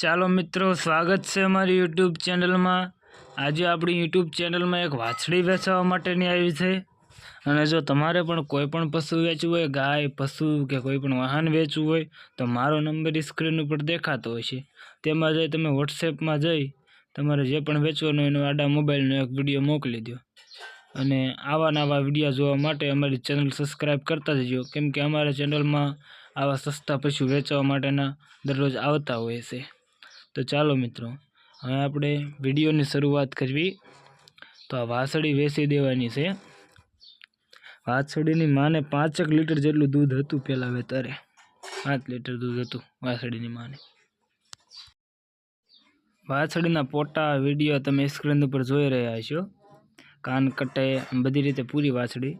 ચાલો મિત્રો, સ્વાગત છે અમારી યુટ્યુબ ચેનલમાં. આજે આપણી યુટ્યુબ ચેનલમાં એક વાછડી વેચવા માટેની આવી છે. અને જો તમારે પણ કોઈ પણ પશુ વેચવું હોય, ગાય, પશુ કે કોઈ પણ વાહન વેચવું હોય, તો મારો નંબર સ્ક્રીન ઉપર દેખાતો હોય છે. તેમાં જઈ તમે વોટ્સએપમાં જઈ, તમારે જે પણ વેચવાનું એનો આડા મોબાઈલનો એક વીડિયો મોકલી દો અને આવા નવા વીડિયો જોવા માટે અમારી ચેનલ સબસ્ક્રાઈબ કરતા જજો. કેમ કે અમારા ચેનલમાં આવા સસ્તા પશુ વેચવા માટેના દરરોજ આવતા હોય છે. તો ચાલો મિત્રો, હવે આપણે વિડીયોની શરૂઆત કરવી. તો આ વાસળી વેચી દેવાની છે. વાસળીની માને પાંચેક લીટર જેટલું દૂધ હતું પહેલાં વેતારે પાંચ લીટર દૂધ હતું વાસળીની માને. વાછડીના પોટા વીડિયો તમે સ્ક્રીન ઉપર જોઈ રહ્યા છો કાન કટે બધી રીતે પૂરી વાછડી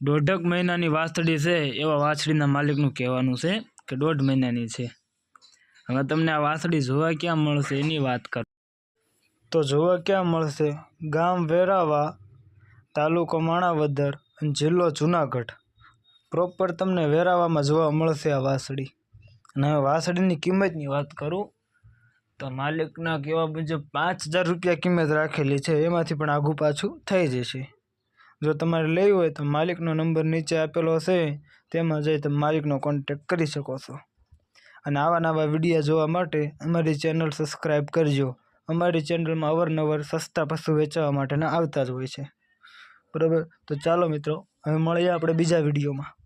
દોઢક મહિનાની વાછડી છે, એવા વાછડીના માલિકનું કહેવાનું છે કે દોઢ મહિનાની છે. હવે તમને આ વાછડી જોવા ક્યાં મળશે એની વાત કરો. તો જોવા ક્યાં મળશે? ગામ વેરાવા, તાલુકો માણાવદર અને જિલ્લો જુનાગઢ. પ્રોપર તમને વેરાવામાં જોવા મળશે આ વાંસળી. અને હવે વાંસળીની કિંમતની વાત કરું, તો માલિકના કહેવા મુજબ પાંચ હજાર રૂપિયા કિંમત રાખેલી છે. એમાંથી પણ આઘું પાછું થઈ જશે. જો તમારે લેવી હોય તો માલિકનો નંબર નીચે આપેલો છે તેમાં જઈ તમે માલિકનો કોન્ટેક કરી શકો છો. અને આવા નવા વીડિયો જોવા માટે અમારી ચેનલ સબસ્ક્રાઈબ કરજો. અમારી ચેનલમાં અવારનવાર સસ્તા પશુ વેચવા માટેના આવતા જ હોય છે. બરાબર? તો ચાલો મિત્રો, હવે મળીએ આપણે બીજા વિડીયોમાં.